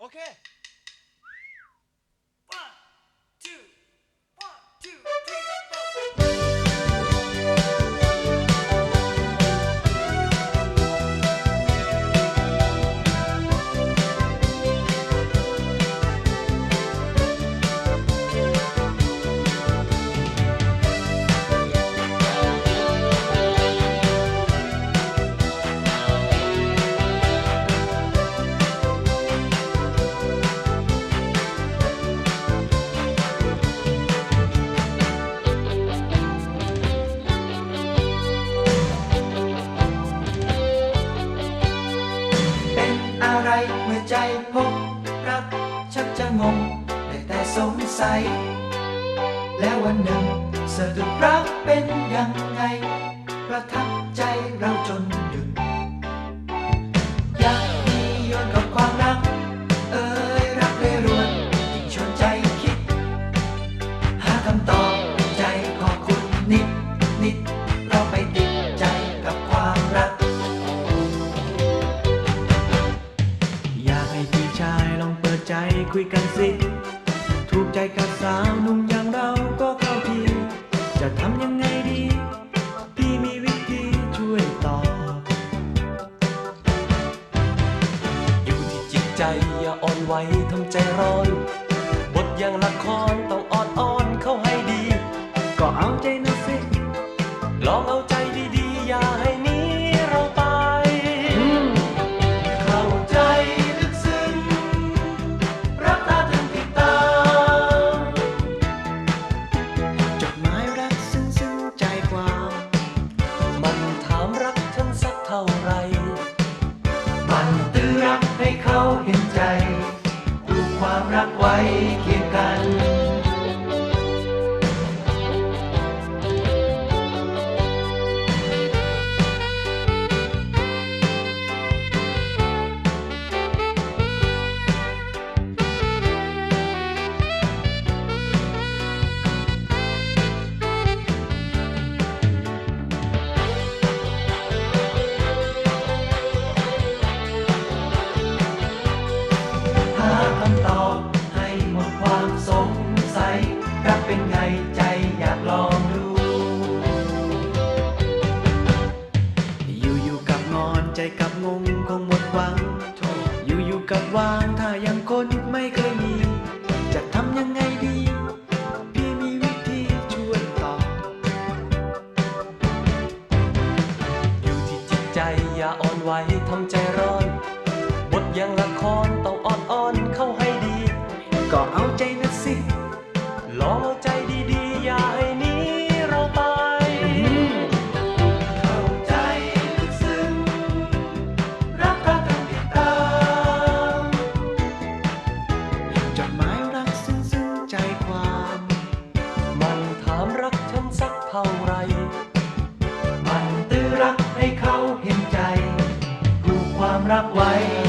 Okay. รเมื่อใจพบรักชักจะงงได้แต่สงสัย แล้ววันหนึ่งสะดุดรักเป็นยังไง ประทับใจเราจน ใจคุยกันสิ ถูกใจกับสาวหนุ่มอย่างเราก็เข้าทีจะทำยังไงดี พี่มีวิธีช่วยตอบอยู่ที่จิตใจอย่าอ่อนไหวทำใจร้อน บทอย่างละครต้องอ่อนอ่อนเข้าให้ดี ก็เอาใจนะสิ ลองเอาใจดีๆ อย่าให้ วางถ้ายังคนไม่เคยมี จะทำยังไงดี พี่มีวิธีช่วยตอบอยู่ที่จิตใจอย่าอ่อนไหวทำใจร้อน บทอย่างละครต้องอ่อนอ่อนเข้าให้ดี ก็เอาใจ รักไว้